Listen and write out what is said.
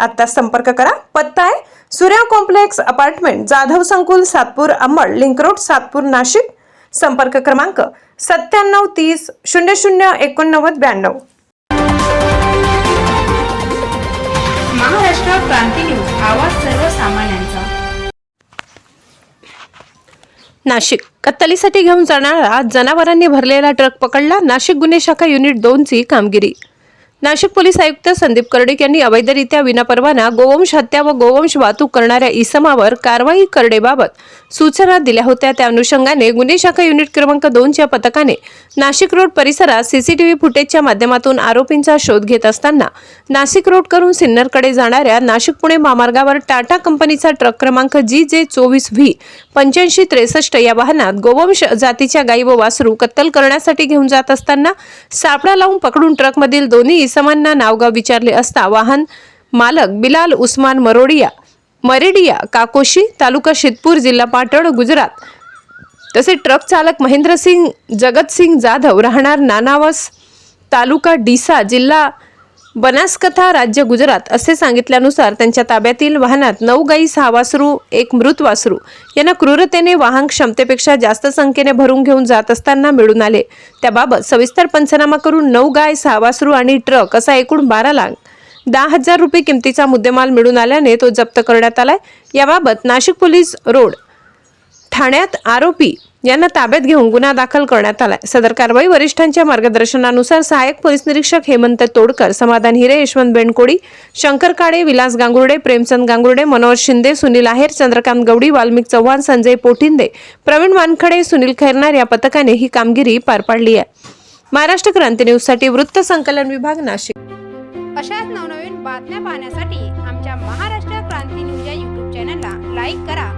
आता संपर्क करा. पत्ता आहे सूर्या कॉम्प्लेक्स अपार्टमेंट जाधव संकुल सातपूर अंबड लिंक रोड सातपूर नाशिक. संपर्क क्रमांक सत्त्याण्णव तीस शून्य शून्य एकोणनव्वद ब्याण्णव. महाराष्ट्र क्रांती न्यूज आवाज सर्वसामान्यांचा. नाशिक. कत्तलीसाठी घेऊन जाणारा जनावरांनी भरलेला ट्रक पकडला. नाशिक गुन्हे शाखा युनिट दोनची कामगिरी. नाशिक पोलीस आयुक्त संदीप कर्डिक यांनी अवैधरित्या विनापरवाना गोवंश हत्या व गोवंश वाहतूक करणाऱ्या इसमावर कारवाई करण्याबाबत सूचना दिल्या होत्या. त्या अनुषंगाने गुन्हे शाखा युनिट क्रमांक दोनच्या पथकाने नाशिक रोड परिसरात सीसीटीव्ही फुटेजच्या माध्यमातून आरोपींचा शोध घेत असताना नाशिक रोड करून सिन्नरकडे जाणाऱ्या नाशिक पुणे महामार्गावर टाटा कंपनीचा ट्रक क्रमांक जी जे चोवीस व्ही पंच्याऐंशी त्रेसष्ट या वाहनात गोवंश जातीच्या गाई व वासरू कत्तल करण्यासाठी घेऊन जात असताना सापळा लावून पकडून ट्रकमधील दोन्ही इसमांना नावगाव विचारले असता वाहन मालक बिलाल उस्मान मरोडिया मरेडिया काकोशी तालुका शितपूर जिल्हा पाटण गुजरात. तसे ट्रक चालक महेंद्रसिंग जगतसिंग जाधव राहणार नानावस तालुका डिसा जिल्हा बनासकथा राज्य गुजरात असे सांगितल्यानुसार त्यांच्या ताब्यातील वाहनात नऊ गाई सहा वासरू एक मृत वासरू यांना क्रूरतेने वाहन क्षमतेपेक्षा जास्त संख्येने भरून घेऊन जात असताना मिळून आले. त्याबाबत सविस्तर पंचनामा करून नऊ गाय सहा वासरू आणि ट्रक असा एकूण बारा लाख दहा हजार रुपये किमतीचा मुद्देमाल मिळून आल्याने तो जप्त करण्यात आलाय. याबाबत नाशिक पोलीस रोड ठाण्यात आरोपी यांना ताब्यात घेऊन गुन्हा दाखल करण्यात आलाय. सदर कारवाई वरिष्ठांच्या मार्गदर्शनानुसार सहाय्यक पोलीस निरीक्षक हेमंत तोडकर समाधान हिरे यशवंत बेणकोडी शंकर काळे विलास गांगुर्डे प्रेमचंद गांगुर्डे मनोहर शिंदे सुनील आहेर चंद्रकांत गवडी वाल्मिक चव्हाण संजय पोटिंदे प्रवीण वानखडे सुनील खैरनार या पथकाने ही कामगिरी पार पाडली आहे. महाराष्ट्र क्रांती न्यूजसाठी वृत्त संकलन विभाग नाशिक. अशाच नवनवीन बातम्या पाहण्यासाठी आमच्या महाराष्ट्र क्रांती न्यूज या यूट्यूब चॅनलला लाईक करा.